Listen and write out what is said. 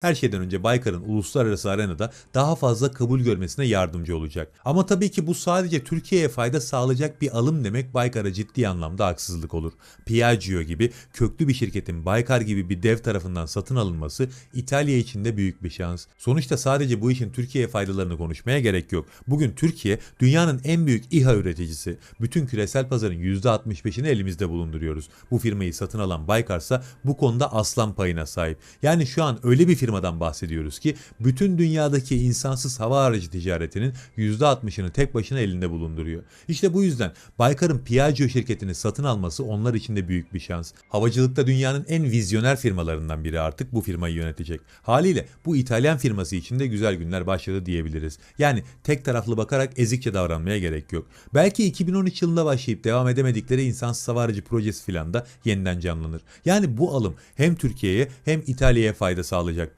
Her şeyden önce Baykar'ın uluslararası arenada daha fazla kabul görmesine yardımcı olacak. Ama tabii ki bu sadece Türkiye'ye fayda sağlayacak bir alım demek Baykar'a ciddi anlamda haksızlık olur. Piaggio gibi köklü bir şirketin Baykar gibi bir dev tarafından satın alınması İtalya için de büyük bir şans. Sonuçta sadece bu işin Türkiye'ye faydalarını konuşmaya gerek yok. Bugün Türkiye dünyanın en büyük İHA üreticisi. Bütün küresel pazarın %65'ini elimizde bulunduruyoruz. Bu firmayı satın alan Baykar ise bu konuda aslan payına sahip. Yani şu an öyle bir firmadan bahsediyoruz ki bütün dünyadaki insansız hava aracı ticaretinin %60'ını tek başına elinde bulunduruyor. İşte bu yüzden Baykar'ın Piaggio şirketini satın alması onlar için de büyük bir şans. Havacılıkta dünyanın en vizyoner firmalarından biri artık bu firmayı yönetecek. Haliyle bu İtalyan firması için de güzel günler başladı diyebiliriz. Yani tek taraflı bakarak ezikçe davranmaya gerek yok. Belki 2013 yılında başlayıp devam edemedikleri insansız hava aracı projesi filan da yeniden canlanır. Yani bu alım hem Türkiye'ye hem İtalya'ya fayda sağlayacak